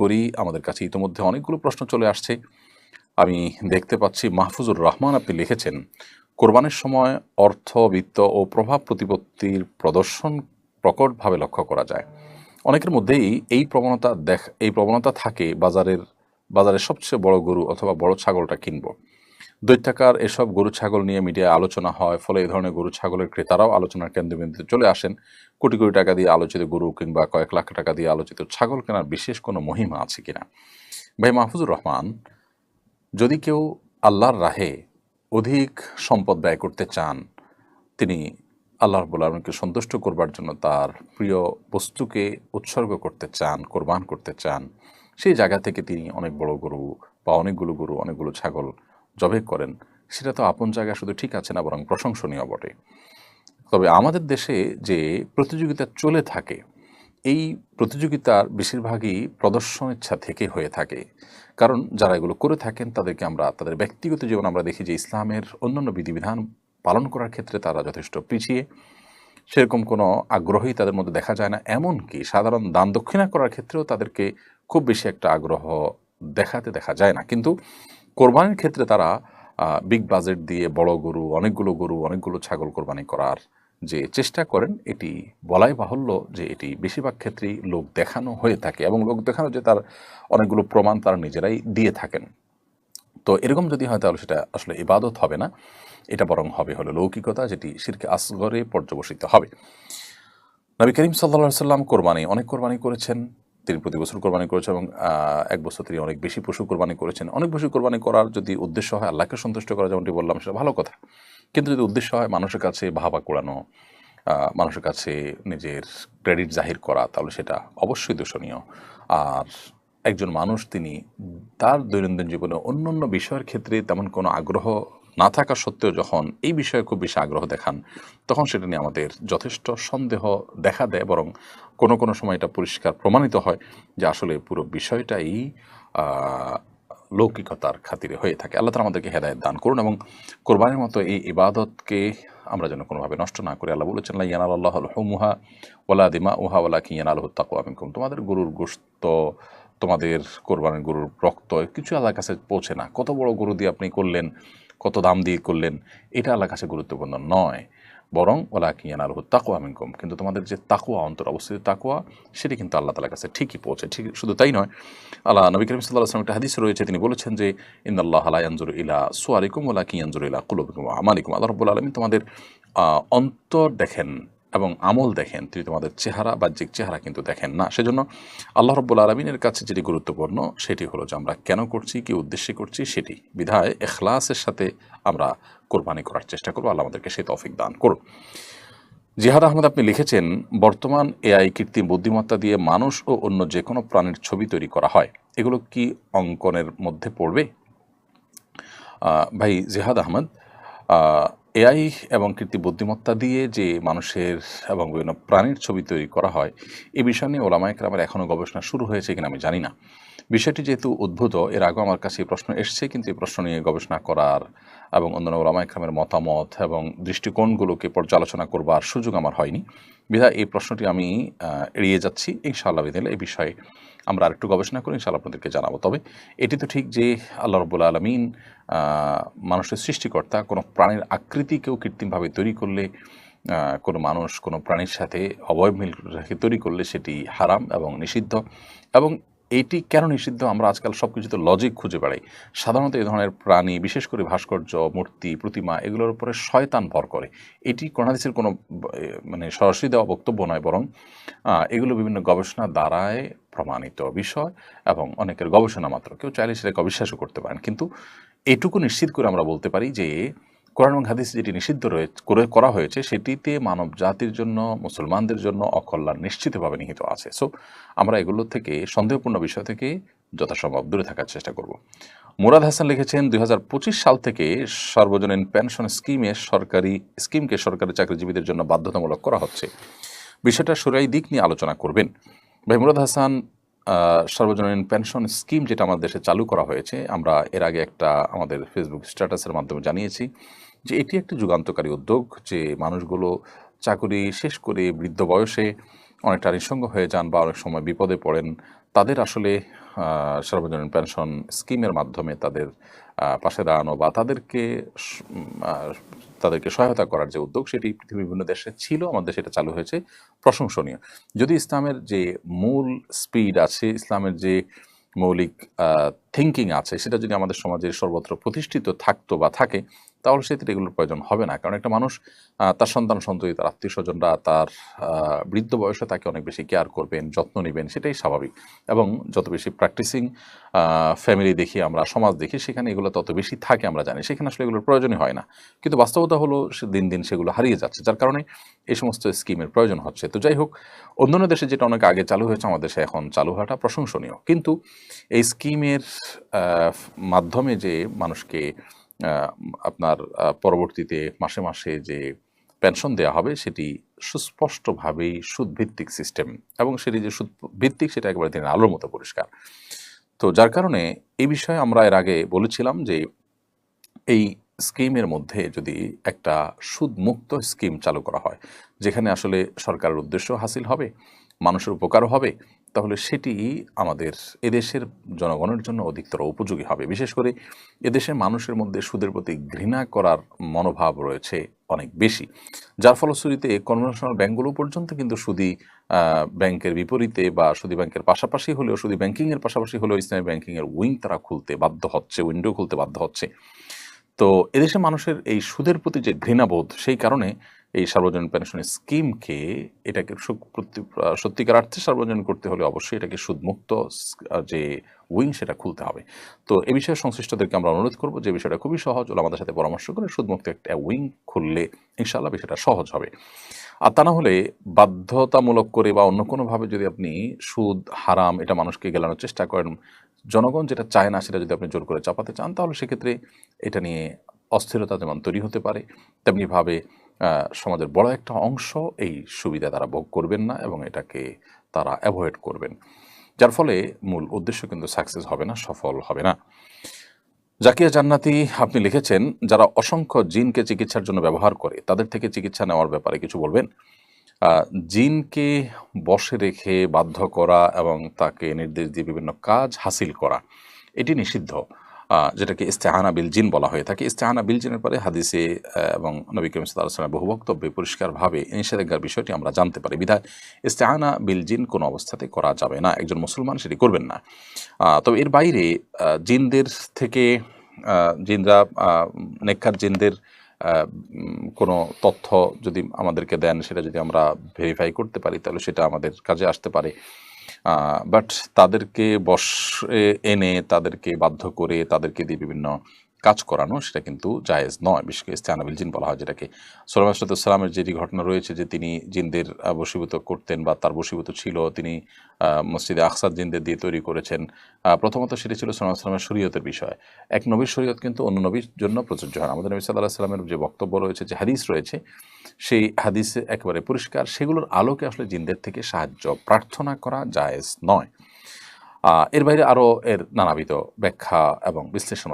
করি, আমাদের কাছে ইতিমধ্যে অনেকগুলো প্রশ্ন চলে আসছে। আমি দেখতে পাচ্ছি মাহফুজুর রহমান আপনি লিখেছেন, কোরবানের সময় অর্থ, বিত্ত ও প্রভাব প্রতিপত্তির প্রদর্শন প্রকটভাবে লক্ষ্য করা যায়। অনেকের মধ্যেই এই প্রবণতা দেখ, এই প্রবণতা থাকে বাজারের বাজারের সবচেয়ে বড় গরু অথবা বড় ছাগলটা কিনবো। দৈত্যাকার এসব গরু ছাগল নিয়ে মিডিয়ায় আলোচনা হয়, ফলে এই ধরনের গরু ছাগলের ক্রেতারাও আলোচনার কেন্দ্রবিন্দুতে চলে আসেন। কোটি কোটি টাকা দিয়ে আলোচিত গরু কিংবা কয়েক লাখ টাকা দিয়ে আলোচিত ছাগল কেনার বিশেষ কোনো মহিমা আছে কিনা? ভাই মাহফুজুর রহমান, যদি কেউ আল্লাহর রাহে অধিক সম্পদ ব্যয় করতে চান, তিনি আল্লাহ রব্বুল আলমকে সন্তুষ্ট করবার জন্য তার প্রিয় বস্তুকে উৎসর্গ করতে চান, কোরবান করতে চান, সেই জায়গা থেকে তিনি অনেক বড় গরু বা অনেকগুলো গরু, অনেকগুলো ছাগল জবে করেন, সেটা তো আপন জায়গা শুধু ঠিক আছে না, বরং প্রশংসনীয় বটে। তবে আমাদের দেশে যে প্রতিযোগিতা চলে থাকে, এই প্রতিযোগিতার বেশিরভাগই প্রদর্শন ইচ্ছা থেকে হয়ে থাকে। কারণ যারা এগুলো করে থাকেন, তাদেরকে আমরা, তাদের ব্যক্তিগত জীবন আমরা দেখি যে ইসলামের অন্যান্য বিধিবিধান পালন করার ক্ষেত্রে তারা যথেষ্ট পিছিয়ে। সেরকম কোনো আগ্রহই তাদের মধ্যে দেখা যায় না। এমনকি সাধারণ দান দক্ষিণা করার ক্ষেত্রেও তাদেরকে খুব বেশি একটা আগ্রহ দেখাতে দেখা যায় না। কিন্তু কোরবানির ক্ষেত্রে তারা বিগ বাজেট দিয়ে বড় গরু, অনেকগুলো গরু, অনেকগুলো ছাগল কোরবানি করার যে চেষ্টা করেন, এটি বলাই বাহুল্য যে এটি বেশিরভাগ ক্ষেত্রেই লোক দেখানো হয়ে থাকে এবং লোক দেখানো যে তার অনেকগুলো প্রমাণ তারা নিজেরাই দিয়ে থাকেন। তো এরকম যদি হয় তাহলে সেটা আসলে ইবাদত হবে না, এটা বরং হবে হলো লৌকিকতা, যেটি শিরকে আসগরে পর্যবসিত হবে। নবী করিম সাল্লা সাল্লাম কোরবানি, অনেক কোরবানি করেছেন। তিনি প্রতি বছর কোরবানি করেছেন এবং এক বছর তিনি অনেক বেশি পশু কোরবানি করেছেন। অনেক বেশি কোরবানি করার যদি উদ্দেশ্য হয়, আল্লাহকে সন্তুষ্ট করা যেমনটি বললাম, সেটা ভালো কথা। কিন্তু যদি উদ্দেশ্য হয় মানুষের কাছে ভাবা কোড়ানো মানুষের কাছে নিজের ক্রেডিট জাহির করা, তাহলে সেটা অবশ্যই দূষণীয়। আর একজন মানুষ, তিনি তার দৈনন্দিন জীবনে অন্য অন্য বিষয়ের ক্ষেত্রে তেমন কোনো আগ্রহ না থাকা সত্ত্বেও যখন এই বিষয়ে খুব বেশি আগ্রহ দেখান, তখন সেটা নিয়ে আমাদের যথেষ্ট সন্দেহ দেখা দেয় বরং কোনো কোনো সময় এটা পরিষ্কার প্রমাণিত হয় যে আসলে পুরো বিষয়টাই লৌকিকতার খাতিরে হয়ে থাকে। আল্লাহ তালা আমাদেরকে হেদায়ত দান করুন এবং কোরবানির মতো এই ইবাদতকে আমরা যেন কোনোভাবে নষ্ট না করি। আল্লাহ বলেছেন ইয়ানাল আল্লাহ হুমুহা ওলা দিমা উহা ওলা কি ইয়ানাল হুত্তাকু আমিনকুম তোমাদের গরুর গোস্ত তোমাদের কোরবানির গরুর রক্ত, কিছু আল্লাহর কাছে পৌঁছে না। কত বড় গরু দিয়ে আপনি করলেন কত দাম দিয়ে করলেন, এটা আল্লাহ কাছে গুরুত্বপূর্ণ নয়। বরং ওলা কিয়ানার হু তাকুয়া মিনকুম। কিন্তু তোমাদের যে তাকুয়া অন্তর অবস্থিত তাকুয়া সেটি কিন্তু আল্লাহ তালার কাছে ঠিকই পৌঁছে। ঠিক, শুধু তাই নয়, আল্লাহ নবী করিম সাল্লাহ আসলাম একটা হাদিস রয়েছে, তিনি বলেছেন যে ইন্দাল্লাহ আলা ইয়ানজুর ইলা সোয়ারিকুম ওলা কি ইয়ানজুর ইলা কুলবিকুম আমালিকুম আল্লাহ রব্বুল আলমী তোমাদের অন্তর দেখেন এবং আমল দেখেন, তিনি তোমাদের চেহারা, বাহ্যিক চেহারা কিন্তু দেখেন না। সেজন্য আল্লাহ রব্বুল আলমিনের কাছে যেটি গুরুত্বপূর্ণ, সেটি হলো যে আমরা কেন করছি, কি উদ্দেশ্যে করছি, সেটি। বিধায় এখলাসের সাথে আমরা কোরবানি করার চেষ্টা করব। আল্লাহ আমাদেরকে সেই তফিক দান করুন। জিহাদ আহমদ, আপনি লিখেছেন, বর্তমান এআই কৃত্রিম বুদ্ধিমত্তা দিয়ে মানুষ ও অন্য যে কোনো প্রাণীর ছবি তৈরি করা হয়। এগুলো কি অঙ্কনের মধ্যে পড়বে? ভাই জিহাদ আহমদ এআই এবং কৃত্রিম বুদ্ধিমত্তা দিয়ে যে মানুষের এবং বিভিন্ন প্রাণীর ছবি তৈরি করা হয়, এ বিষয় নিয়ে ওলামায়করামের এখনও গবেষণা শুরু হয়েছে কিনা আমি জানি না। বিষয়টি যেহেতু উদ্ভূত, এর আগেও আমার কাছে এই প্রশ্ন এসছে, কিন্তু এই প্রশ্ন নিয়ে গবেষণা করার এবং অন্যান্য ইকরামের মতামত এবং দৃষ্টিকোণগুলোকে পর্যালোচনা করবার সুযোগ আমার হয়নি। বিধায় এই প্রশ্নটি আমি এড়িয়ে যাচ্ছি। ইনশাআল্লাহ বিদিলে এই বিষয়ে আমরা আরেকটু গবেষণা করি ইনশাআল্লাহ আপনাদেরকে জানাব। তবে এটি তো ঠিক যে আল্লাহ রবুল্লা আলমিন মানুষের সৃষ্টিকর্তা, কোনো প্রাণীর আকৃতিকেও কৃত্রিমভাবে তৈরি করলে কোনো মানুষ কোনো প্রাণীর সাথে অবয়ব মিল তৈরি করলে সেটি হারাম এবং নিষিদ্ধ এবং এইটি কেন নিষিদ্ধ? আমরা আজকাল সব কিছুতে লজিক খুঁজে বেড়াই। সাধারণত এই ধরনের প্রাণী, বিশেষ করে ভাস্কর্য, মূর্তি, প্রতিমা, এগুলোর উপরে শয়তান ভর করে। এটি করোনাদিসের কোনো মানে সরাসরি দেওয়া বক্তব্য নয় বরং এগুলো বিভিন্ন গবেষণা দ্বারায় প্রমাণিত বিষয় এবং অনেকের গবেষণা মাত্র। কেউ চাইলে সেটাকে অবিশ্বাসও করতে পারেন। কিন্তু এটুকু নিশ্চিত করে আমরা বলতে পারি যে কোরআন এবং হাদিস যেটি নিষিদ্ধ করে, করা হয়েছে, সেটিতে মানব জাতির জন্য, মুসলমানদের জন্য অকল্যাণ নিশ্চিতভাবে নিহিত আছে। সো আমরা এগুলো থেকে, সন্দেহপূর্ণ বিষয় থেকে যথাসম্ভব দূরে থাকার চেষ্টা করব। মুরাদ হাসান লিখেছেন, দুই হাজার পঁচিশ সাল থেকে সর্বজনীন পেনশন স্কিমে সরকারি, স্কিমকে সরকারি চাকরিজীবীদের জন্য বাধ্যতামূলক করা হচ্ছে। বিষয়টা সুরাই দিক নিয়ে আলোচনা করবেন। ভাই মুরাদ হাসান সর্বজনীন পেনশন স্কিম যেটা আমাদের দেশে চালু করা হয়েছে, আমরা এর আগে একটা আমাদের ফেসবুক স্ট্যাটাসের মাধ্যমে জানিয়েছি যে এটি একটি যুগান্তকারী উদ্যোগ যে মানুষগুলো চাকরি শেষ করে বৃদ্ধ বয়সে অনেকটা নিঃসঙ্গ হয়ে যান বা অনেক সময় বিপদে পড়েন, তাদের আসলে সর্বজনীন পেনশন স্কিমের মাধ্যমে তাদের পাশে দাঁড়ানো বা তাদেরকে তাদেরকে সহায়তা করার যে উদ্যোগ, সেটি পৃথিবীর বিভিন্ন দেশে ছিল, আমাদের সেটা চালু হয়েছে। প্রশংসনীয়। যদি ইসলামের যে মূল স্পিড আছে, ইসলামের যে মৌলিক থিঙ্কিং আছে, সেটা যদি আমাদের সমাজের সর্বত্র প্রতিষ্ঠিত থাকতো বা থাকে তাহলে সেক্ষেত্রে এগুলোর প্রয়োজন হবে না। কারণ একটা মানুষ তার সন্তান সন্ততি, তার আত্মীয় স্বজনরা, তার বৃদ্ধ বয়সে তাকে অনেক বেশি কেয়ার করবেন, যত্ন নেবেন, সেটাই স্বাভাবিক। এবং যত বেশি প্র্যাকটিসিং ফ্যামিলি দেখি আমরা, সমাজ দেখি, সেখানে এগুলো তত বেশি থাকে আমরা জানি, সেখানে আসলে এগুলোর প্রয়োজনই হয় না। কিন্তু বাস্তবতা হলো, সে দিন দিন সেগুলো হারিয়ে যাচ্ছে, যার কারণে এই সমস্ত স্কিমের প্রয়োজন হচ্ছে। তো যাই হোক, অন্যান্য দেশে যেটা অনেক আগে চালু হয়েছে, আমাদের দেশে এখন চালু হওয়াটা প্রশংসনীয়। কিন্তু এই স্কিমের মাধ্যমে যে মানুষকে আপনার পরবর্তীতে মাসে মাসে যে পেনশন দেওয়া হবে সেটি সুস্পষ্টভাবেই সুদভিত্তিক সিস্টেম এবং সেটি যে সুদ ভিত্তিক সেটা একবারে দিনের আলোর মতো পরিষ্কার। তো যার কারণে এই বিষয়ে আমরা এর আগে বলেছিলাম যে এই স্কিমের মধ্যে যদি একটা সুদমুক্ত স্কিম চালু করা হয়, যেখানে আসলে সরকারের উদ্দেশ্য হাসিল হবে, মানুষের উপকারও হবে তাহলে সেটি আমাদের এদেশের জনগণের জন্য অধিকতর উপযোগী হবে। বিশেষ করে এদেশের মানুষের মধ্যে সুদের প্রতি ঘৃণা করার মনোভাব রয়েছে অনেক বেশি। যার ফলশ্রুতিতে কনভেনশনাল ব্যাংকগুলো পর্যন্ত কিন্তু সুদি ব্যাংকের বিপরীতে বা সুদি ব্যাংকের পাশাপাশি হলেও, সুদি ব্যাংকিংয়ের পাশাপাশি হলেও ইসলামী ব্যাংকিংয়ের উইং তারা খুলতে বাধ্য হচ্ছে, উইন্ডো খুলতে বাধ্য হচ্ছে। তো এদেশে মানুষের এই সুদের প্রতি যে ঘৃণাবোধ, সেই কারণে এই সার্বজনীন পেনশন স্কিমকে এটাকে সত্যিকার অর্থে সার্বজনীন করতে হলে অবশ্যই এটাকে সুদমুক্ত যে উইং সেটা খুলতে হবে। তো এ বিষয়ে সংশ্লিষ্টদেরকে আমরা অনুরোধ করব যে বিষয়টা খুবই সহজ হলো আমাদের সাথে পরামর্শ করে সুদমুক্ত একটা উইং খুললে ইনশাআল্লাহ বিষয়টা সহজ হবে। আর তা না হলে বাধ্যতামূলক করে বা অন্য কোনোভাবে যদি আপনি সুদ, হারাম এটা মানুষকে গেলানোর চেষ্টা করেন, জনগণ যেটা চায় না সেটা যদি আপনি জোর করে চাপাতে চান, তাহলে সেক্ষেত্রে এটা নিয়ে অস্থিরতা যেমন তৈরি হতে পারে, তেমনিভাবে সমাজের বড় একটা অংশ এই সুবিধা তারা ভোগ করবেন না এবং এটাকে তারা অ্যাভয়েড করবেন। যার ফলে মূল উদ্দেশ্য কিন্তু সাকসেস হবে না, সফল হবে না। জাকিয়া জান্নাতি আপনি লিখেছেন, যারা অসংখ্য জিনকে চিকিৎসার জন্য ব্যবহার করে, তাদের থেকে চিকিৎসা নেওয়ার ব্যাপারে কিছু বলবেন? জিনকে বসে রেখে বাধ্য করা এবং তাকে নির্দেশ দিয়ে বিভিন্ন কাজ হাসিল করা, এটি নিষিদ্ধ। যেটাকে ইস্তেহানা বিল জিন বলা হয়ে থাকে। ইস্তেহানা বিল জিনের পরে হাদিসে এবং নবী করিম সাল্লাহ বহু বক্তব্যে পরিষ্কারভাবে নিষেধাজ্ঞার বিষয়টি আমরা জানতে পারি। বিধায় ইস্তেহানা বিল জিন কোনো অবস্থাতে করা যাবে না একজন মুসলমান সেটি করবেন না। তবে এর বাইরে জিনদের থেকে জিনরা আহ, নেককার জিনদের কোনো তথ্য যদি আমাদেরকে দেন সেটা যদি আমরা ভেরিফাই করতে পারি তাহলে সেটা আমাদের কাজে আসতে পারে। বাট তাদেরকে বসে এনে তাদেরকে বাধ্য করে তাদেরকে দিয়ে বিভিন্ন কাজ করানো সেটা কিন্তু জায়েজ নয়। বিশেষ করে ইস্তেহানাবিল জিন বলা হয় যেটাকে সোলাম আসলাতামের যেটি ঘটনা রয়েছে যে তিনি জিনদের আহ, বশীভূত করতেন বা তার বশীভূত ছিল তিনি মসজিদে আকসাদ জিনদের দিয়ে তৈরি করেছেন। প্রথমত সেটি ছিল সোলাম আসলামের শরীয়তের বিষয়। এক নবীর শরীয়ত কিন্তু অন্য নবীর জন্য প্রযোজ্য হয় আমাদের নবী সাল্লাহ সাল্লামের যে বক্তব্য রয়েছে যে হাদিস রয়েছে সেই হাদিসে একেবারে পরিষ্কার সেগুলোর আলোকে আসলে জিনদের থেকে সাহায্য প্রার্থনা করা জায়েজ নয়। এর বাইরে আরও এর নানাবিধ ব্যাখ্যা এবং বিশ্লেষণ